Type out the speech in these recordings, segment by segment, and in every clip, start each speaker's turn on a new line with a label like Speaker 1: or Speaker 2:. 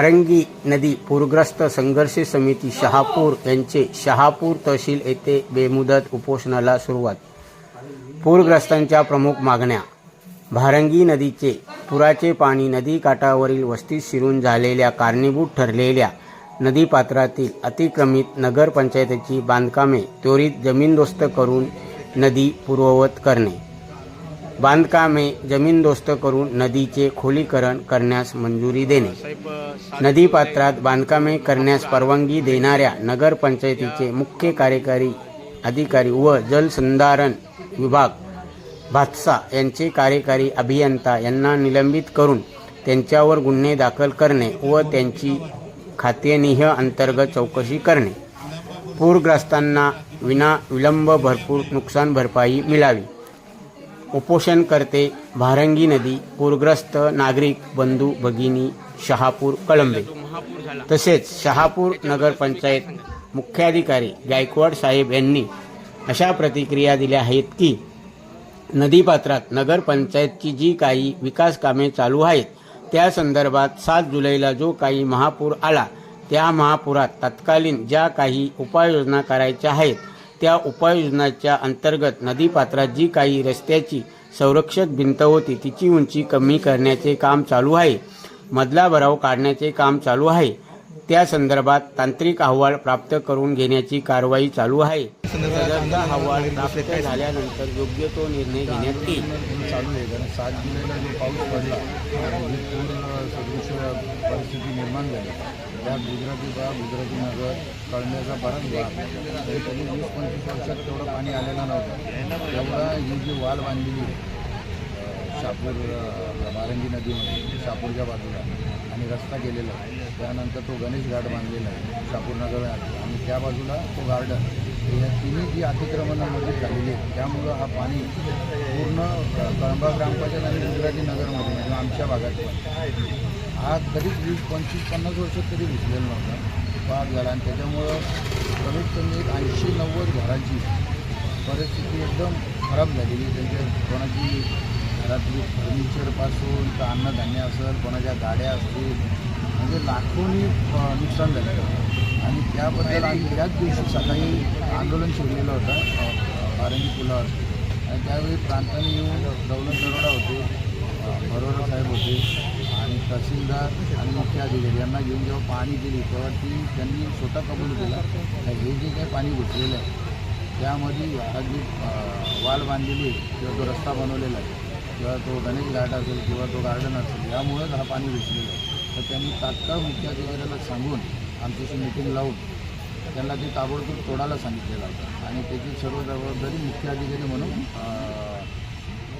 Speaker 1: भारंगी नदी पूरग्रस्त संघर्ष समिती शहापूर यांचे शहापूर तहसील येथे बेमुदत उपोषणाला सुरुवात. पूरग्रस्तांच्या प्रमुख मागण्या. भारंगी नदीचे पुराचे पाणी नदीकाठावरील वस्तीत शिरून झालेल्या कारणीभूत ठरलेल्या नदीपात्रातील अतिक्रमित नगरपंचायतीची बांधकामे त्वरित जमीनदोस्त करून नदी पूर्ववत करणे. बांधकामे जमीनदोस्त करून नदीचे खोलीकरण करण्यास मंजुरी देणे. नदीपात्रात बांधकामे करण्यास परवानगी देणाऱ्या नगरपंचायतीचे मुख्य कार्यकारी अधिकारी व जलसंधारण विभाग भातसा यांचे कार्यकारी अभियंता यांना निलंबित करून त्यांच्यावर गुन्हे दाखल करणे व त्यांची खातेनिह अंतर्गत चौकशी करणे. पूरग्रस्तांना विना विलंब भरपूर नुकसान भरपाई मिळावी. उपोषणकर्ते भारंगी नदी पूरग्रस्त नागरिक बंधू भगिनी शहापूर कळंबे. तसेच शहापूर नगरपंचायत मुख्याधिकारी गायकवाड साहेब यांनी अशा प्रतिक्रिया दिल्या आहेत की नदीपात्रात नगरपंचायतची जी काही विकास कामे चालू आहेत त्या संदर्भात सात जुलैला जो काही महापूर आला त्या महापुरात तत्कालीन ज्या काही उपाययोजना करायच्या आहेत त्या उपाययोजनाच्या अंतर्गत नदीपात्रात जी काही रस्त्याची संरक्षक भिंत होती तिची उंची कमी करण्याचे काम चालू आहे. मधला भराव काढण्याचे काम चालू आहे. त्या संदर्भात तांत्रिक अहवाल प्राप्त करून घेण्याची कारवाई चालू आहे. अहवाल प्राप्त झाल्यानंतर योग्य तो निर्णय घेण्यात येईल.
Speaker 2: सात जुलैला जो पाऊस पडला परिस्थिती निर्माण झाली. त्या गुजराती बा गुजराती नगर कळण्याचा बराच वाद तरी कधी वीस पंचवीस वर्षात तेवढं पाणी आलेलं नव्हतं. तेवढा ही जी वाल बांधलेली शापूर बारंगी नदीमध्ये शापूरच्या बाजूला आणि रस्ता केलेला त्यानंतर तो गणेश घाट बांधलेला आहे शापूर नगर आणि त्या बाजूला तो गार्डन या तिन्ही जी अतिक्रमणामध्ये म्हणजे झालेली आहेत त्यामुळं हा पाणी पूर्ण कळंबा ग्रामपंचायत आणि गुजराती नगरमध्ये म्हणजे आमच्या भागात. आज हा कधीच वीस पंचवीस पन्नास वर्ष तरी घुसलेला नव्हता. पाक झाला आणि त्याच्यामुळं कमीत कमी एक ऐंशी नव्वद घरांची परिस्थिती एकदम खराब झालेली. त्यांच्या कोणाची घरातली फर्निचरपासून तर अन्नधान्य असेल कोणाच्या गाड्या असतील. म्हणजे लाखोनी नुकसान नुकसान झालं आणि त्याबद्दल आम्ही त्याच दिवशी सकाळी आंदोलन छेडलेलं होतं. अ, बारंगी पुलावर. आणि त्यावेळी प्रांताने येऊन दौलत दरोडा होते. बरोडा साहेब होते. आणि तहसीलदार आणि मुख्य अधिकारी यांना घेऊन जेव्हा पाणी दिली तेव्हा ती त्यांनी स्वतः कबूल केला. हे जे काही पाणी घुसलेलं आहे त्यामध्ये हा जी वाल बांधलेली आहे किंवा तो रस्ता बनवलेला आहे किंवा तो गणेश घाट असेल किंवा तो गार्डन असेल यामुळेच हा पाणी घुसलेलं आहे. तर त्यांनी तात्काळ मुख्य अधिकाऱ्याला सांगून आमच्याशी मिटिंग लावून त्यांना ते ताबडतोब तोडायला सांगितलेलं होतं आणि त्याची सर्व जबाबदारी मुख्य अधिकारी म्हणून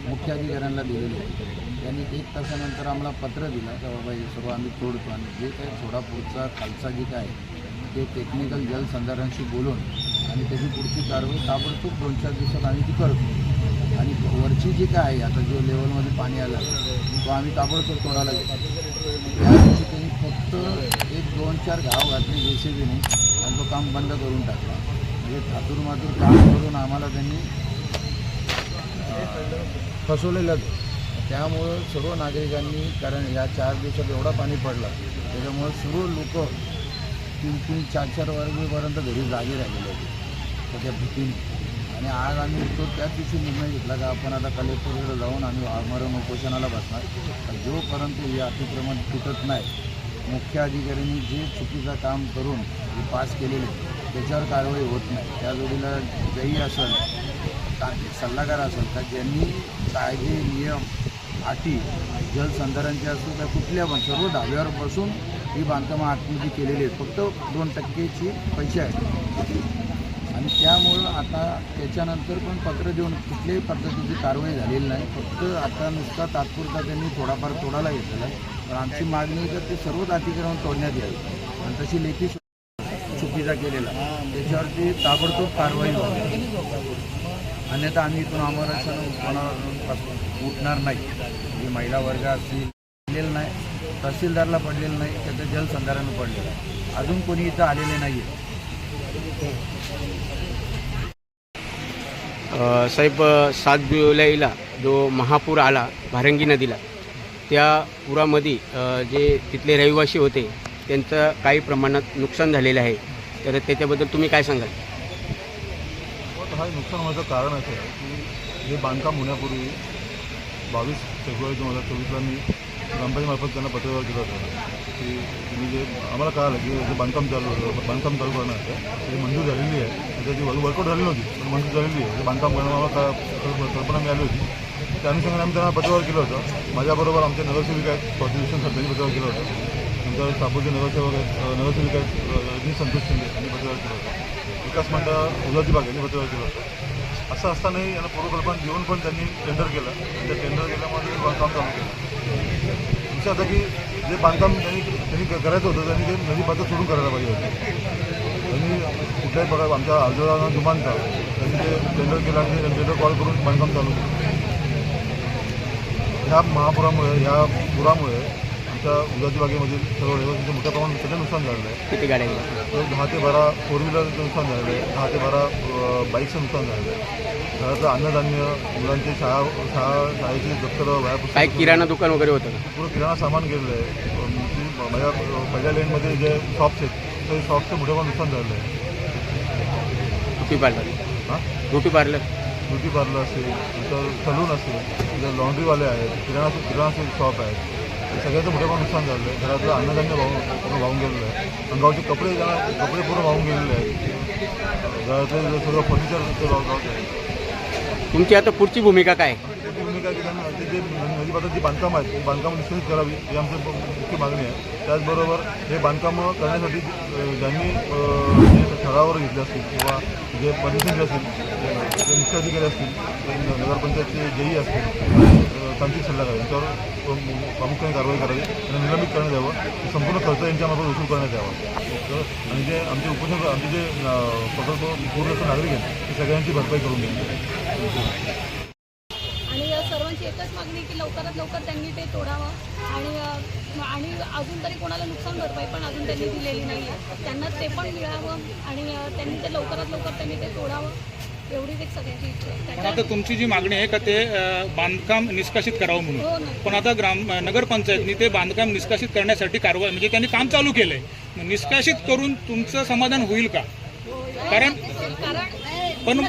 Speaker 2: मुख्य अधिकाऱ्यांना दिलेली आहे. त्यांनी एक तासानंतर आम्हाला पत्र दिलं की बाबा हे सर्व आम्ही तोडतो आणि जे काही सोडापूरचा खालचा जे काय आहे, ते टेक्निकल जलसंधारणाशी बोलून आणि त्याची पुढची कारवाई ताबडतोब दोन चार दिवसात आम्ही ती करतो. आणि वरची जी काय आहे आता जो लेवलमध्ये पाणी आलं तो आम्ही ताबडतोब तोडायला घेतो त्या दिवशी त्यांनी फक्त एक दोन चार गाव घातले जे सी बीने आणि तो काम बंद करून टाकला. म्हणजे थातूरमातूर काम करून आम्हाला त्यांनी फसवलेलं त्यामुळं सर्व नागरिकांनी कारण या चार दिवसात एवढा पाणी पडला त्याच्यामुळं सर्व लोक तीन तीन चार चार वर्गीपर्यंत घरी जागे राहिलेले होते त्याच्या भीतीने. आणि आज आम्ही तो त्याच दिवशी निर्णय घेतला का आपण आता कलेक्टरकडे जाऊन आम्ही आमरण उपोषणाला बसणार. जोपर्यंत हे अतिक्रमण तुटत नाही मुख्य अधिकाऱ्यांनी जे चुकीचं काम करून जे पास केलेले त्याच्यावर कारवाई होत नाही. त्या जोडीला जई असेल तांत्रिक सल्लागार असेल तर ज्यांनी कायदे नियम अटी जलसंधारणचे असो त्या कुठल्या पण सर्व धाव्यावर बसून ही बांधकामं आतमध्ये केलेली आहेत. फक्त दोन टक्केची पैसे आहेत. आणि त्यामुळं आता त्याच्यानंतर पण पत्र देऊन कुठल्याही पद्धतीची कारवाई झालेली नाही. फक्त आता नुसता तात्पुरता त्यांनी थोडाफार तोडायला घेतलेला आहे. पण आमची मागणी तर ते सर्वच अतिक्रमण तोडण्यात यावी. आणि तशी लेखी चुकीचा केलेला त्याच्यावरती ताबडतोब कारवाई व्हावी. अन्यथा आम्ही इथून आमरण उत्पन्नापासून उठणार नाही. ही महिला वर्ग असतील पडलेलं नाही तहसीलदारला पडलेलं नाही त्याचं जलसंधारण पडलेलं आहे. अजून कोणी इथं आलेले नाही आहे
Speaker 1: साहेब सात जुलैला जो महापूर आला भारंगी नदीला त्या पुरामध्ये जे तिथले रहिवासी होते त्यांचं काही प्रमाणात नुकसान झालेलं आहे. तर त्याच्याबद्दल तुम्ही काय सांगाल?
Speaker 3: हा नुकसान होण्याचं कारण असं आहे की हे बांधकाम होण्यापूर्वी बावीस फेब्रुवारी दोन हजार चोवीसला मी ग्रामपंचायतमार्फत त्यांना पत्रव्यवहार केला होता. की तुम्ही जे आम्हाला कळालं की जे बांधकाम चालू बांधकाम चालू करणं आहे ते मंजूर झालेली आहे. त्याची वर्कआउट झालेली नव्हती पण मंजूर झालेली आहे. ते बांधकाम करणं आम्हाला कल्पना मिळाली होती त्या अनुषंगाने आम्ही त्यांना पत्रव्यवहार केलं होतं. माझ्याबरोबर आमचे नगरसेविक आहेत कॉन्स्टिट्युशन सर पत्रव्यवहार केलं होतं. नंतर सापूरचे नगरसेवक आहेत नगरसेविक आहेत संतोष शिंदे यांनी पत्रव्यवहार केलं होतं. विकास मंडळ उल्हाती बाग यांनी पत्रव्यवहार केलं होतं. असं असतानाही यांना पूर्वकल्पना देऊन पण त्यांनी टेंडर केलं. आणि त्या टेंडर केल्यामुळे बांधकाम चालू केलं. विचार आता की जे बांधकाम त्यांनी त्यांनी क- करायचं होतं त्यांनी ते नदी पात्र सोडून करायला पाहिजे होतं. त्यांनी कुठल्याही प्रकार आमच्या आजोळा जुमानता त्यांनी ते टेंडर केलं आणि टेंडर कॉल करून बांधकाम चालू केलं. ह्या महापुरामुळे ह्या पुरामुळे आमच्या उजाती बागेमधील सर्व रहिवासींचं मोठ्या प्रमाणात सगळं नुकसान झालेलं आहे.
Speaker 1: किती गाड्या गेल्या
Speaker 3: तर दहा ते बारा फोर व्हीलरचं नुकसान झालेलं आहे. दहा ते बारा अ, बाईकचं नुकसान झालेलं आहे. घरातलं अन्नधान्य मुलांचे शाळा शाळा शाळेची दप्तरं
Speaker 1: काय किराणा दुकान वगैरे होतं का?
Speaker 3: पुरं किराणा सामान गेलेलं आहे. अ, ती माझ्या अ, पहिल्या लेनमध्ये जे शॉप्स आहेत ते शॉपचं मोठ्या प्रमाणात नुकसान झालेलं आहे.
Speaker 1: ब्युटी पार्लर
Speaker 3: हां?
Speaker 1: ब्युटी पार्लर
Speaker 3: ब्युटी पार्लर असेल नंतर सलून असेल तिथे लॉन्ड्रीवाले आहेत किराणा किराणा शॉप आहेत. सगळ्याचं मोठ्या नुकसान झालं आहे. घरातलं अन्नधान्य वाहून पूर्ण वाहून गेलेलं आहे. अंगावरचे कपडे ज्यांना कपडे पूर्ण वाहून गेलेले आहेत. घरातलं सगळं फर्निचर ते वाहून आहे.
Speaker 1: तुमची आता पुढची भूमिका काय?
Speaker 3: त्याची भूमिका की त्यांना ते जे नदीपात्रात जी बांधकाम आहेत ती बांधकामं निश्चित करावी ही आमची मुख्य मागणी आहे. त्याचबरोबर हे बांधकामं करण्यासाठी ज्यांनी ठरावर घेतले असतील किंवा जे परमिशन असतील जे मुख्याधिकारी असतील नगरपंचायतचे जेई असतील अ, तांत्रिक सल्लागार यांच्यावर प्रामुख्याने कारवाई करावी त्यांना निलंबित करण्यात यावं. संपूर्ण खर्च यांच्यामार्फत वसूल करण्यात यावा. आणि जे आमचे उपोषण आमचे जे प्रकल्प पूर्णस्थ नागरिक आहेत ते सगळ्यांची भरपाई करून घ्यावी
Speaker 4: एकच मागणी की लवकरात लवकर त्यांनी ते तोडावं. आणि आणि अजून तरी कोणाला नुकसान भरपाई पण अजून त्यांनी दिलेली नाही आहे त्यांना ते पण मिळावं आणि त्यांनी ते लवकरात लवकर त्यांनी ते तोडावं. एवढीच एक सगळ्यांची इच्छा आहे.
Speaker 5: पण
Speaker 4: त्याच्या
Speaker 5: आता तुमची जी मागणी आहे का ते बांधकाम निष्कासित करावं
Speaker 4: हो
Speaker 5: म्हणून
Speaker 4: ना
Speaker 5: पण आता ग्राम नगरपंचायतनी ते बांधकाम निष्कासित करण्यासाठी कारवाई म्हणजे त्यांनी काम चालू केलंय. निष्कासित करून तुमचं समाधान होईल का? कारण
Speaker 4: कारण
Speaker 5: पण.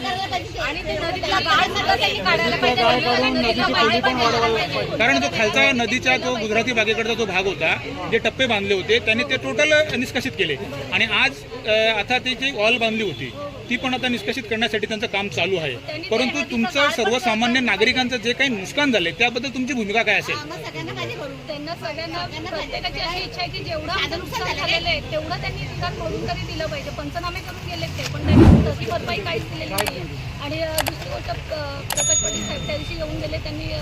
Speaker 5: कारण जो खालचा नदीच्या जो गुजराती बागेकडचा जो भाग होता जे टप्पे बांधले होते त्यांनी ते टोटल निष्कासित केले. आणि आज आता ती जी वॉल बांधली होती ती पण आता निष्कासित करण्यासाठी त्यांचं काम चालू आहे. परंतु तुमचं सर्वसामान्य नागरिकांचं जे काही नुकसान झाले त्याबद्दल तुमची भूमिका काय असेल?
Speaker 4: त्यांना सगळ्यांना प्रत्येकाची अशी इच्छा आहे की जेवढं आमचं नुकसान झालेलं आहे तेवढं त्यांनी निदान भरून तरी दिलं पाहिजे. पंचनामे करून गेले ते पण त्यांनी तशी भरपाई काहीच दिलेली नाही आणि अ, दुसरी गोष्ट अ, प्रकाश पाटील साहेब त्या दिवशी येऊन गेले त्यांनी अ,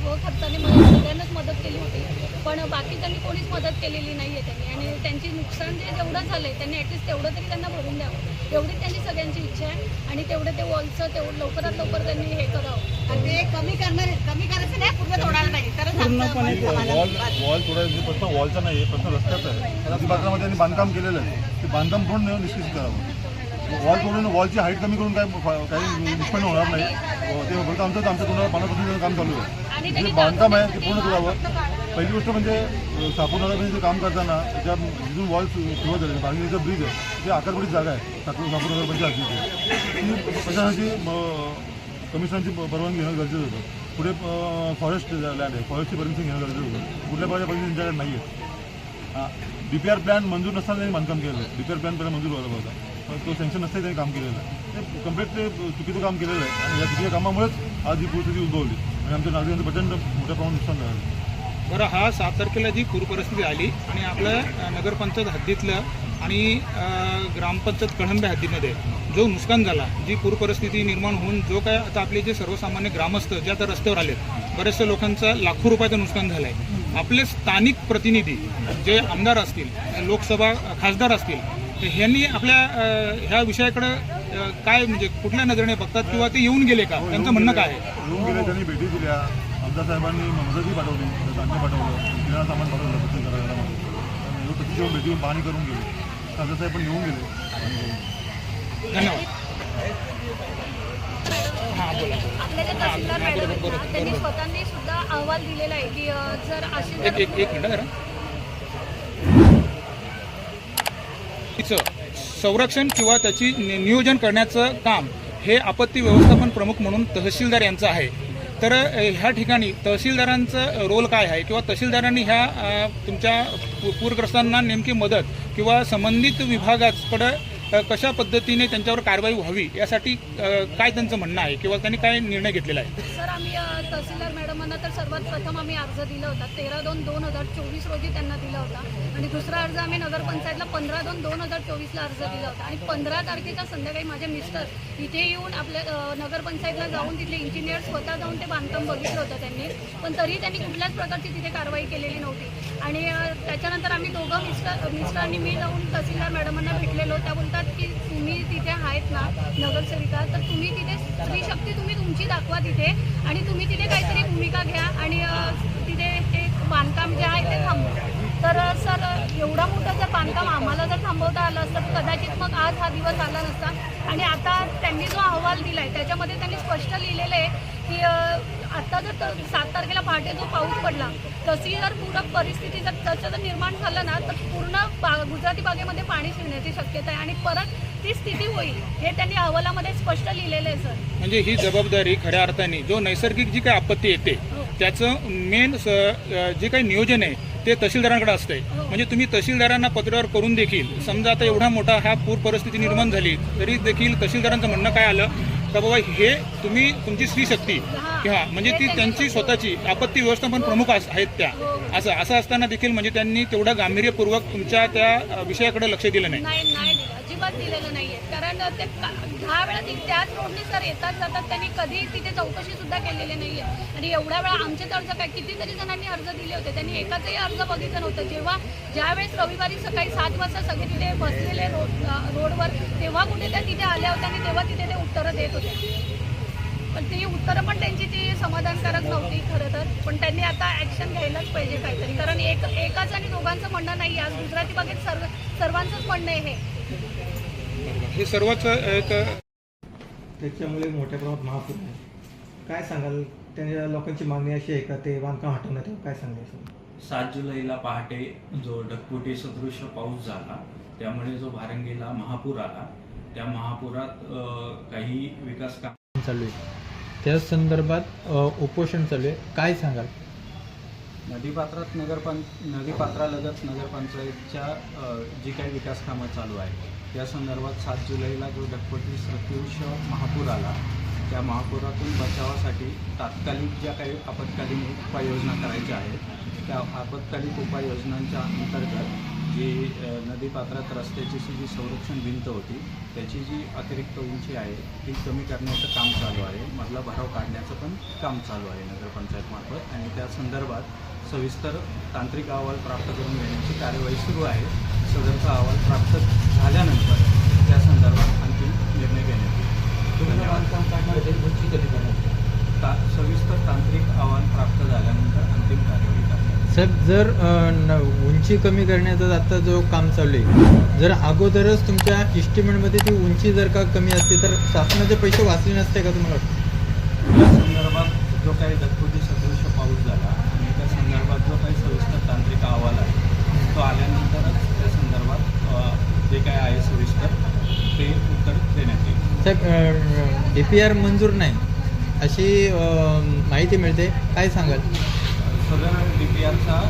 Speaker 4: स्वखर्चाने मला सगळ्यांनाच मदत केली होती. पण बाकी त्यांनी कोणीच मदत केलेली नाही आहे त्यांनी. आणि त्यांची नुकसान जे जेवढं झालं आहे त्यांनी ॲटलिस्ट तेवढं तरी त्यांना भरून द्यावं. एवढीच त्यांची सगळ्यांची इच्छा आहे. आणि तेवढं ते वॉलचं तेवढं लवकरात लवकर त्यांनी हे करावं.
Speaker 6: आणि ते कमी करणार कमी करायचं नाही पूर्ण तोडायला
Speaker 3: वॉल. वॉल तोडायचा प्रश्न वॉलचा नाही आहे प्रश्न रस्त्याचा आहे. नदी पात्रामध्ये त्यांनी बांधकाम केलेलं आहे. ते बांधकाम पूर्ण निश्चित करावं. वॉल तोडून वॉलची हाईट कमी करून काय काही होणार नाही. अं, ते फक्त आमचं आमच्या तोंडाला पाण्यापासून काम चालू आहे. जे बांधकाम आहे ते पूर्ण तोडावं पहिली गोष्ट म्हणजे अं, सापूर नगरमध्ये जे काम करताना त्याच्या जिथून वॉल सुरुवात झाली बांधणीचा ब्रिज आहे ते आकारपडीत जागा आहे सापूर नगरमध्ये हद्दीची ती प्रशासनाची कमिशनरची परवानगी घेणं गरजेचं होतं. पुढे फॉरेस्ट लँड आहे फॉरेस्टची परमिशन घेणं गरजेचं होतं. कुठल्या प्रकारच्या परमिशन त्यांच्याकडे नाही आहे डी पी आर प्लॅन मंजूर नसताना त्यांनी बांधकाम केलेलं आहे. डी पी आर प्लॅन पहिला मंजूर व्हायला होता. पण तो सँक्शन नसताना त्यांनी काम केलेलं आहे. ते कंप्लीट ते चुकीचं काम केलेलं आहे. आणि या चुकीच्या कामामुळेच आज ही परिस्थिती उद्भवली. आणि आमच्या नागरिकांचं प्रचंड मोठ्या प्रमाणात नुकसान झालं.
Speaker 5: बरं हा सात तारखेला जी पूर परिस्थिती आली आणि आपलं नगरपंचायत हद्दीतलं आणि ग्रामपंचायत कळंबे हद्दीमध्ये जो नुकसान झाला जी पूर परिस्थिती निर्माण होऊन जो काय आता आपले जे सर्वसामान्य ग्रामस्थ जे आता रस्त्यावर आलेत बरेचसे लोकांचं लाखो रुपयाचं नुकसान झालं आहे आपले स्थानिक प्रतिनिधी जे आमदार असतील लोकसभा खासदार असतील ह्यांनी आपल्या ह्या विषयाकडं काय म्हणजे कुठल्या नजरेने बघतात किंवा ते येऊन गेले का? त्यांचं म्हणणं काय आहे?
Speaker 3: येऊन गेले त्यांनी भेटी दिल्या. आमदार साहेबांनी मदतही पाठवली धान्य पाठवलं किराणा सामान पाठवलं बचत करायला आणि येऊन भेटी येऊन पाहणी करून गेले. खासदार साहेब पण येऊन गेले.
Speaker 5: धन्यवाद. हां बोला.
Speaker 4: आपल्या ज्या तहसीलदार मॅडम आहेत ना, त्यांनी स्वतःनी सुद्धा अहवाल दिलेला आहे की अ, जर अशी
Speaker 5: एक
Speaker 4: जर
Speaker 5: एक एक मिनिट जरा. तिचं संरक्षण किंवा त्याची नि- नियोजन करण्याचं काम हे आपत्ती व्यवस्थापन प्रमुख म्हणून तहसीलदार यांचं आहे. तर ह्या ठिकाणी तहसीलदारांचं रोल काय आहे? किंवा तहसीलदारांनी ह्या तुमच्या पूरग्रस्तांना नेमकी मदत किंवा संबंधित विभागाकडं कशा पद्धतीने त्यांच्यावर कारवाई व्हावी यासाठी काय त्यांचं म्हणणं आहे? किंवा त्यांनी काय निर्णय घेतलेला आहे?
Speaker 4: सर आम्ही तहसीलदार मॅडमांना तर सर्वात प्रथम आम्ही अर्ज दिला होता. तेरा दोन दोन हजार चोवीस रोजी त्यांना दिला होता. आणि दुसरा अर्ज आम्ही नगरपंचायतला पंधरा दोन दोन हजार चोवीसला अर्ज दिला होता. आणि पंधरा तारखेच्या संध्याकाळी माझे मिस्टर इथे येऊन आपल्या नगरपंचायतला जाऊन तिथले इंजिनियर स्वतः जाऊन ते बांधकाम बघितलं होतं त्यांनी. पण तरी त्यांनी कुठल्याच प्रकारची तिथे कारवाई केलेली नव्हती. आणि त्याच्यानंतर आम्ही दोघं मिस्टर मिस्टर आणि मी जाऊन तहसीलदार मॅडमांना भेटलेलो. त्या म्हणतात की तुम्ही तिथे आहेत ना नगरसेविका तर तुम्ही तिथे स्त्री शक्ती तुम्ही तुमची दाखवा तिथे आणि तुम्ही तिथे काहीतरी भूमिका घ्या आणि तिथे ते बांधकाम जे आहे ते थांबवा. तर सर एवढा मोठं जर बांधकाम आम्हाला जर थांबवता आलं असतं तर कदाचित मग आज हा दिवस आला नसता. आणि आता त्यांनी जो अहवाल दिला आहे त्याच्यामध्ये त्यांनी स्पष्ट लिहिलेलं आहे की आता जर सात तारखेला पहाटे जो पाऊस पडला तशी जर पूरक परिस्थिती जर तसं जर निर्माण झालं ना तर पूर्ण बा गुजराती बागेमध्ये पाणी शिरण्याची शक्यता आहे आणि परत ती स्थिती होईल हे त्यांनी अहवालामध्ये स्पष्ट लिहिलेलं आहे सर.
Speaker 5: म्हणजे ही जबाबदारी खऱ्या अर्थाने जो नैसर्गिक जी काही आपत्ती येते त्याचं मेन जे काही नियोजन आहे ते तहसीलदारांकडे असतंय. म्हणजे तुम्ही तहसीलदारांना पत्रावर करून देखील समजा आता एवढा मोठा हा पूर परिस्थिती निर्माण झाली तरी देखील तहसीलदारांचं म्हणणं काय आलं? का बाबा हे तुम्ही तुमची स्त्री शक्ती. किंवा म्हणजे ती त्यांची स्वतःची आपत्ती व्यवस्थापन प्रमुख आहेत त्या. असं असं असताना देखील म्हणजे त्यांनी तेवढं गांभीर्यपूर्वक तुमच्या त्या विषयाकडे लक्ष दिलं नाही.
Speaker 4: अजिबात दिलेलं नाहीये. कारण ते दहा वेळा ती त्याच रोडने सर येतात जातात त्यांनी कधी तिथे चौकशी सुद्धा केलेली नाहीये. आणि एवढ्या वेळा आमचेच अर्ज काय कितीतरी जणांनी अर्ज दिले होते. त्यांनी एकाचाही अर्ज बघितलं नव्हतं. जेव्हा ज्यावेळेस रविवारी सकाळी सात वाजता सगळे तिथे बसलेले रोड रोडवर तेव्हा कुठे त्या तिथे आल्या होत्या आणि तेव्हा तिथे ते उत्तरं देत होते. पण ती उत्तरं पण त्यांची ती समाधानकारक नव्हती खरं तर. पण त्यांनी आता ऍक्शन घ्यायलाच पाहिजे काहीतरी. कारण एक एकाच आणि दोघांचं म्हणणं नाही. आज गुजराती बागेत सर्व सर्वांचंच म्हणणं आहे हे.
Speaker 5: हे सर्वच एक
Speaker 7: त्याच्यामुळे मोठ्या प्रमाणात महापूर आहे काय सांगाल? त्या लोकांची मागणी अशी आहे का? ते बांधकाम हटवण्यात यावं? काय सांगायचं
Speaker 8: सात जुलैला पहाटे जो ढगफुटी सदृश पाऊस झाला त्यामुळे जो भारंगीला महापूर आला त्या महापुरात काही विकास काम
Speaker 9: चालू आहे. त्या संदर्भात उपोषण चालू आहे. काय सांगाल?
Speaker 8: नदीपात्रात नगरपं नदीपात्रालगत नगरपंचायतच्या जी काही विकास कामं चालू आहे या संदर्भात सात जुलैला जो ढगफुटी सदृश महापूर आला त्या महापुरातून बचावासाठी तात्कालिक ज्या काही आपत्कालीन उपाययोजना करायच्या आहेत त्या आपत्कालीन उपाययोजनांच्या अंतर्गत जी नदीपात्रात रस्त्याची जी संरक्षण भिंत होती त्याची जी अतिरिक्त उंची आहे ती कमी करण्याचं काम चालू आहे. मधला भराव काढण्याचं पण काम चालू आहे नगरपंचायतमार्फत आणि त्या संदर्भात सविस्तर तांत्रिक अहवाल प्राप्त करून घेण्याची कार्यवाही सुरू आहे. सदरचा अहवाल प्राप्त झाल्यानंतर त्या संदर्भात अंतिम निर्णय घेण्यात येईल. ता सविस्तर तांत्रिक अहवाल प्राप्त झाल्यानंतर अंतिम कार्यवाही करण्यात.
Speaker 9: साहेब जर न- उंची कमी करण्याचा आता जो काम चालू आहे जर अगोदरच तुमच्या इस्टिमेटमध्ये ती उंची जर का कमी असते तर शासनाचे पैसे वाचले नसते का तुम्हाला वाटतं
Speaker 8: या संदर्भात जो काही दत्तपुती सदृश पाऊस झाला आणि त्या संदर्भात जो काही सविस्तर तांत्रिक अहवाल आहे तो आल्यानंतरच त्या संदर्भात जे काय आहे सविस्तर ते उत्तर देण्यात येईल.
Speaker 9: साहेब डी पी आर मंजूर नाही. अशी माहिती मिळते. काय सांगाल?
Speaker 8: सदर डी पी आरचा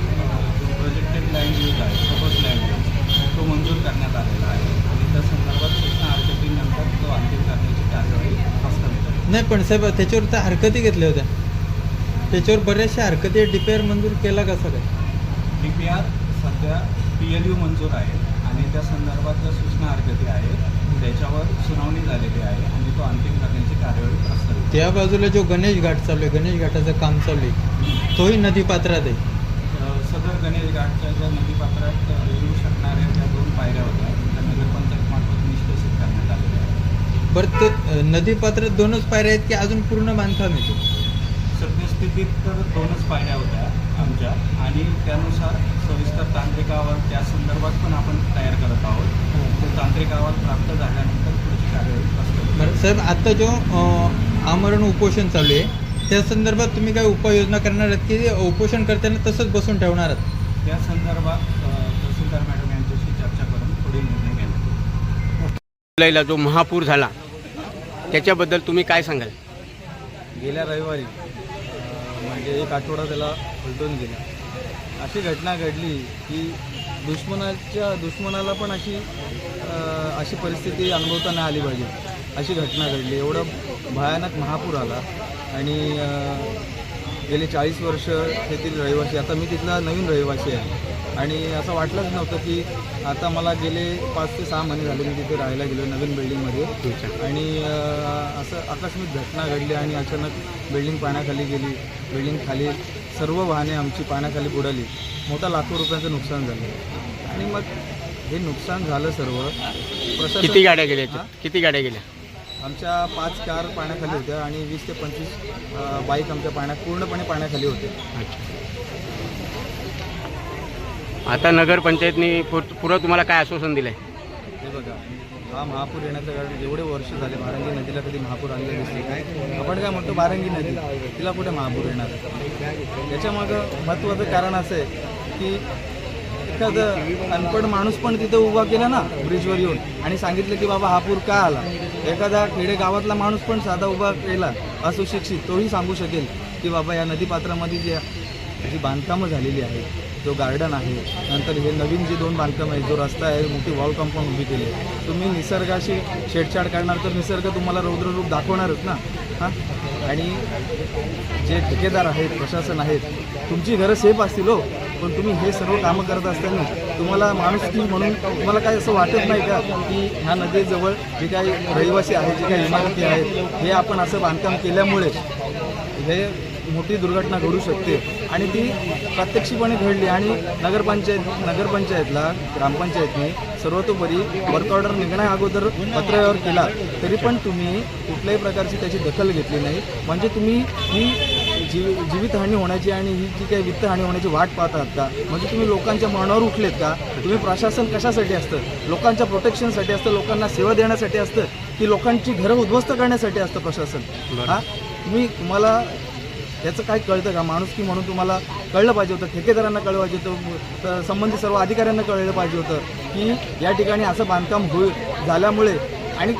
Speaker 8: जो प्रोजेक्टेड लँड यूज आहे सपोज लँड यूज तो मंजूर करण्यात आलेला आहे. आणि त्या संदर्भात सूचना हरकतीनंतर तो अंतिम करण्याची कार्यवाही प्रस्तावित
Speaker 9: नाही पण साहेब त्याच्यावर तर हरकती घेतल्या होत्या. त्याच्यावर बऱ्याचशा हरकती डी पी आर मंजूर केला कसा काय?
Speaker 8: डी पी आर सध्या पी एल यू मंजूर आहे आणि त्या संदर्भात ज्या सूचना हरकती आहेत त्याच्यावर सुनावणी झालेली आहे आणि तो अंतिम करण्याची कार्यवाही प्रस्तावित आहे.
Speaker 9: त्या बाजूला जो गणेश घाट चालू आहे गणेश घाटाचं काम चालू आहे तोही नदीपात्रात आहे.
Speaker 8: सदर गणेश घाटच्या ज्या नदीपात्रात येऊ शकणाऱ्या ज्या दोन पायऱ्या होत्या त्या नगरपंचायत मार्फत निष्कर्षित करण्यात आलेल्या आहेत.
Speaker 9: बरं ते नदीपात्रात दोनच पायऱ्या आहेत की अजून पूर्ण बांधकाम येते
Speaker 8: सद्यस्थितीत तर दोनच पायऱ्या होत्या. आमच्या आणि त्यानुसार सविस्तर तांत्रिक अहवाल त्या संदर्भात पण आपण तयार करत आहोत. तो तांत्रिक अहवाल प्राप्त झाल्यानंतर पुढची कार्यवाही प्रस्तावित
Speaker 9: बरं साहेब आता जो आमरण उपोषण चालू आहे त्या संदर्भात तुम्ही काय उपाययोजना करणार आहात की उपोषण करताना तसंच बसून ठेवणार आहात?
Speaker 8: त्या संदर्भात तहसीलदार मॅडम यांच्याशी चर्चा करून पुढील निर्णय येईल.
Speaker 1: जुलैला जो महापूर झाला त्याच्याबद्दल तुम्ही काय सांगाल?
Speaker 10: गेल्या रविवारी म्हणजे एक आठवडा त्याला उलटून गेला. अशी घटना घडली की दुश्मनाच्या दुश्मनाला पण अशी अशी परिस्थिती अनुभवताना आली पाहिजे. अशी घटना घडली. एवढं भयानक महापूर आला. आणि गेले चाळीस वर्ष तेथील रहिवासी आता मी तिथला नवीन रहिवासी आहे. आणि असं वाटलंच नव्हतं की आता मला गेले पाच ते सहा महिने झाले मी तिथे राहायला गेलो नवीन बिल्डिंगमध्ये. आणि असं आकस्मिक घटना घडली आणि अचानक बिल्डिंग पाण्याखाली गेली. बिल्डिंग खाली सर्व वाहने आमची पाण्याखाली बुडाली. मोठा लाखो रुपयांचं नुकसान झालं. आणि मग हे नुकसान झालं सर्व. प्रशासन
Speaker 1: किती गाड्या गेल्या? किती गाड्या गेल्या?
Speaker 10: आमच्या पाच कार पाण्याखाली होत्या आणि वीस ते पंचवीस बाईक आमच्या पाण्यात पूर्णपणे पाण्याखाली होते
Speaker 1: आता नगरपंचायतनी पुर- पुरं तुम्हाला काय आश्वासन दिलंय?
Speaker 10: हे बघा हा महापूर येण्याचं कारण एवढे वर्ष झाले बारंगी नदीला कधी महापूर आणले दिसले काय आपण काय म्हणतो बारंगी नदी तिला कुठे महापूर येणार? याच्यामागं महत्त्वाचं कारण असं आहे की एखादं अनपण माणूस पण तिथं उभा केला ना ब्रिजवर येऊन आणि सांगितलं की बाबा हा पूर का आला? एखादा खेडेगावातला माणूस पण साधा उभा केला असुशिक्षित तोही सांगू शकेल की बाबा या नदीपात्रामध्ये जे जी बांधकामं झालेली आहेत जो गार्डन आहे नंतर हे नवीन जे दोन बांधकाम आहेत जो रस्ता आहे मोठी वॉल कंपाऊंड उभी केली आहे. तुम्ही निसर्गाशी छेडछाड करणार तर निसर्ग तुम्हाला रौद्ररूप दाखवणारच ना? हां? आणि जे ठेकेदार आहेत प्रशासन आहेत तुमची घरं सेफ असतील हो पण तुम्ही हे सर्व कामं करत असताना तुम्हाला माणुसकी म्हणून तुम्हाला काय असं वाटत नाही का की ह्या नदीजवळ जे काही रहिवासी आहेत जे काही इमारती आहेत हे आपण असं बांधकाम केल्यामुळे हे मोठी दुर्घटना घडू शकते? आणि ती प्रत्यक्षपणे घडली आणि नगरपंचायत नगरपंचायतला ग्रामपंचायतने सर्वतोपरी वर्क ऑर्डर निघण्या अगोदर पत्रव्यवहार केला तरी पण तुम्ही कुठल्याही प्रकारची त्याची दखल घेतली नाही. म्हणजे तुम्ही ही जीव जीवितहानी होण्याची आणि ही जी काही वित्तहानी होण्याची वाट पाहत आहात का? म्हणजे तुम्ही लोकांच्या मनावर उठलेत का? तुम्ही प्रशासन कशासाठी असतं? लोकांच्या प्रोटेक्शनसाठी असतं? लोकांना सेवा देण्यासाठी असतं? की लोकांची घरं उद्ध्वस्त करण्यासाठी असतं प्रशासन? हा? तुम्ही तुम्हाला याचं काय कळतं का? माणुसकी म्हणून तुम्हाला कळलं पाहिजे होतं. ठेकेदारांना कळलं पाहिजे होतं. संबंधित सर्व अधिकाऱ्यांना कळलं पाहिजे होतं की या ठिकाणी असं बांधकाम होईल झाल्यामुळे आणि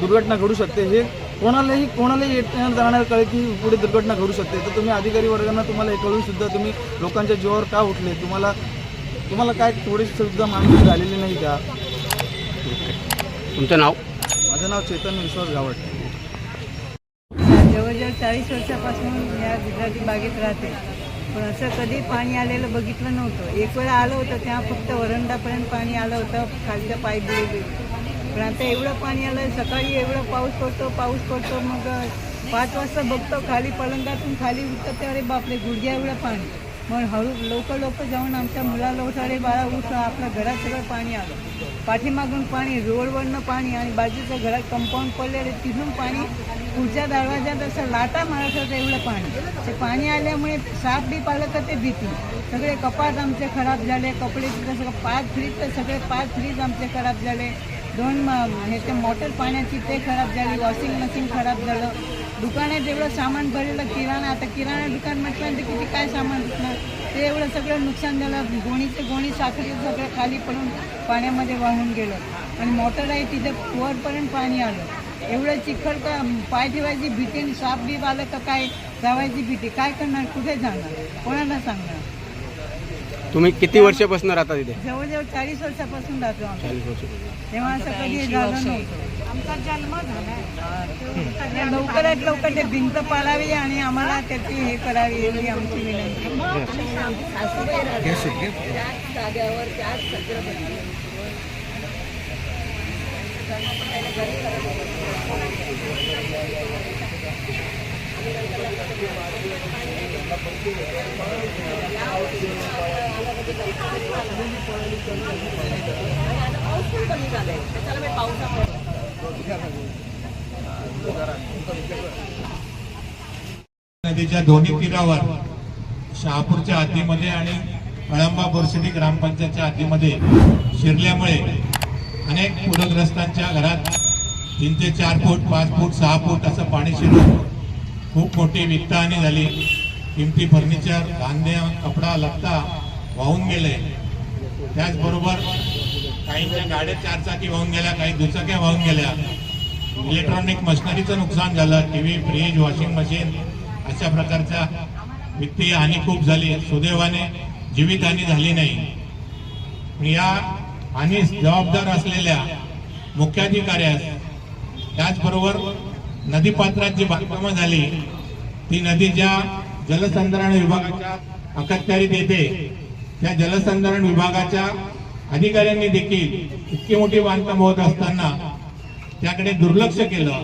Speaker 10: दुर्घटना घडू शकते. हे कोणालाही कोणालाही येत जाणार कळे की पुढे दुर्घटना घडू शकते. तर तुम्ही अधिकारी वर्गांना तुम्हाला हे कळून सुद्धा तुम्ही लोकांच्या जीवावर का उठले? तुम्हाला तुम्हाला काय थोडीशी सुद्धा माणूस झालेली नाही का?
Speaker 1: तुमचं नाव?
Speaker 10: माझं नाव चेतन विश्वास गावट
Speaker 11: चाळीस वर्षापासून या गुजराती बागेत राहते. पण असं कधी पाणी आलेलं बघितलं नव्हतं. एक वेळा आलं होतं तेव्हा फक्त वरंडापर्यंत पाणी आलं होतं खालच्या पाय बुडे पण आता एवढं पाणी आलं सकाळी एवढं पाऊस पडतो पाऊस पडतो मग पाच वाजता बघतो खाली पलंगातून खाली उतरते अरे बापरे गुडघ्या एवढं पाणी. मग हळू लवकर लवकर जाऊन आमच्या मुलाला उठाडे बाळा उठ आपल्या घरात सगळं पाणी आलं. पाठीमागून पाणी रोडवरनं पाणी आणि बाजूच्या घरात कंपाऊंड पडलेलं तिथून पाणी पुढच्या दरवाज्यात असं लाटा मारत होतं एवढं पाणी. ते पाणी आल्यामुळे साप बी पाहिलं तर ते भीती. सगळे कपाट आमचे खराब झाले. कपडे तिथं सगळं पाच फ्रीज तर सगळे पाच फ्रीज आमचे खराब झाले. दोन म- हे ते मोटर पाण्याची ते खराब झाली. वॉशिंग मशीन खराब झालं. दुकानात एवढं सामान भरलेलं किराणा आता किराणा दुकान म्हटल्यानंतर किती काय सामान विकणार ते एवढं सगळं नुकसान झालं. गोणीचे गोणी साखरे सगळं खाली पडून पाण्यामध्ये वाहून गेलं. आणि मोटर आहे तिथे वरपर्यंत पाणी आलं. एवढं चिखल का पाय ठेवायची भीती आणि साप बीप आलं का काय? जावायची भीती. काय करणार? कुठे जाणार? कोणाला सांगणार?
Speaker 1: तुम्ही किती वर्षापासून राहता तिथे?
Speaker 11: जवळजवळ चाळीस वर्षापासून राहतो आम्ही. तेव्हा असं कधी झालं नव्हतं
Speaker 6: आमचा जन्म झालाय
Speaker 11: लवकरात लवकर ते भिंत पाडावी आणि आम्हाला त्याची हे करावी एवढी आमची विनंती.
Speaker 12: नदीच्या दोन्ही तीरावर शहापूरच्या हद्दीमध्ये आणि कळंबा बोरसिटी ग्रामपंचायतच्या हद्दीमध्ये शिरल्यामुळे अनेक पूरग्रस्तांच्या घरात तीन ते चार फूट पाच फूट सहा फूट असं पाणी शिरून खूप मोठी वित्तहानी झाली. किमती फर्निचर धान्य कपडा लत्ता वाहून गेले. त्याचबरोबर काहींच्या गाड्या चारचाकी वाहून गेल्या काही दुचाक्या वाहून गेल्या. इलेक्ट्रॉनिक मशिनरीचं नुकसान झालं टीव्ही फ्रीज वॉशिंग मशीन अशा प्रकारच्या वित्तीय हानी खूप झाली. सुदैवाने जीवितहानी झाली नाही. या आणि जबाबदार असलेल्या मुख्याधिकाऱ्यास त्याचबरोबर नदीपात्रात जी बांधकामं झाली. ती नदी ज्या जलसंधारण विभागाच्या अखत्यारीत येते त्या जलसंधारण विभागाच्या अधिकाऱ्यांनी देखील इतकी मोठी बांधकाम होत असताना त्याकडे दुर्लक्ष केलं.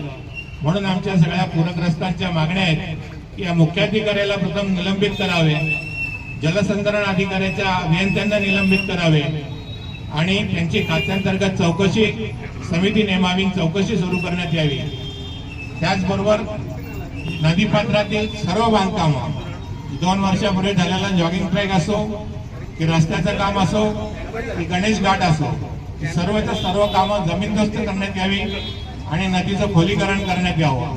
Speaker 12: म्हणून आमच्या सगळ्या पूरग्रस्तांच्या मागण्या आहेत की या मुख्याधिकाऱ्याला प्रथम निलंबित करावे. जलसंधारण अधिकाऱ्याच्या अभियंत्यांना निलंबित करावे. आणि त्यांची खात्यांतर्गत चौकशी समिती नेमावी चौकशी सुरू करण्यात यावी. त्याचबरोबर नदीपात्रातील सर्व बांधकामं दोन वर्षापूर्वी झालेला जॉगिंग ट्रॅक असो की रस्त्याचं काम असो की गणेश घाट असो सर्वच्या सर्व कामं जमीनदोस्त करण्यात यावी आणि नदीचं खोलीकरण करण्यात यावं.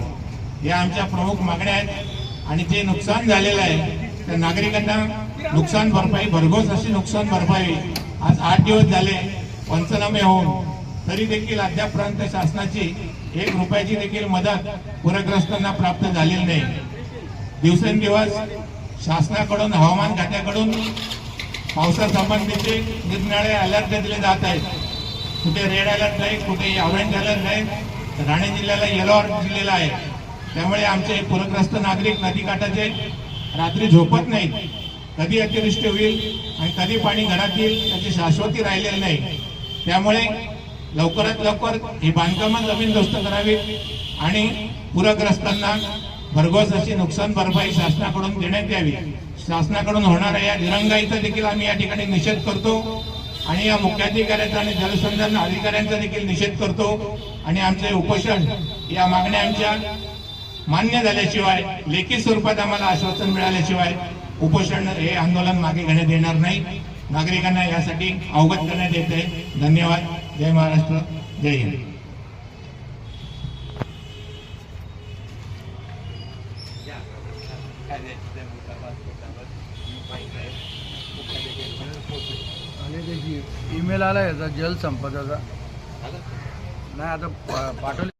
Speaker 12: या आमच्या प्रमुख मागण्या आहेत. आणि जे नुकसान झालेलं आहे त्या नागरिकांना नुकसान भरपाई भरघोस अशी नुकसान भरपाई आज आठ दिवस झाले पंचनामे होऊन. तरी देखील अद्यापर्यंत शासनाची एक रुपयाची देखील मदत पूरग्रस्तांना प्राप्त झालेली नाही. दिवसेंदिवस शासनाकडून हवामान खात्याकडून पावसासंबंधीचे निरनिराळे अलर्ट दिले जात आहेत. कुठे रेड अलर्ट आहे कुठे ऑरेंज अलर्ट नाही ठाणे जिल्ह्याला येलो अलर्ट दिलेला आहे. त्यामुळे आमचे पूरग्रस्त नागरिक नदीकाठाचे रात्री झोपत नाहीत. कधी अतिवृष्टी होईल? आणि कधी पाणी घरात येईल त्याची शाश्वती राहिलेली नाही. त्यामुळे लवकरात लवकर ही बांधकामं जमीनदोस्त करावीत आणि पूरग्रस्तांना भरघोस अशी नुकसान भरपाई शासनाकडून देण्यात यावी. शासनाकडून होणाऱ्या या दिरंगाईचा देखील आम्ही या ठिकाणी निषेध करतो आणि या मुख्याधिकाऱ्याचा आणि जलसंधारण अधिकाऱ्यांचा देखील निषेध करतो आणि आमचे उपोषण या मागण्या आमच्या मान्य झाल्याशिवाय लेखी स्वरूपात आम्हाला आश्वासन मिळाल्याशिवाय उपोषण हे आंदोलन मागे घेण्यात येणार नाही. नागरिकांना यासाठी अवगत करण्यात येत आहे धन्यवाद. जय महाराष्ट्र. जय हिंद.
Speaker 2: ईमेल आला याचा जलसंपदाचा नाही आता पाठवले.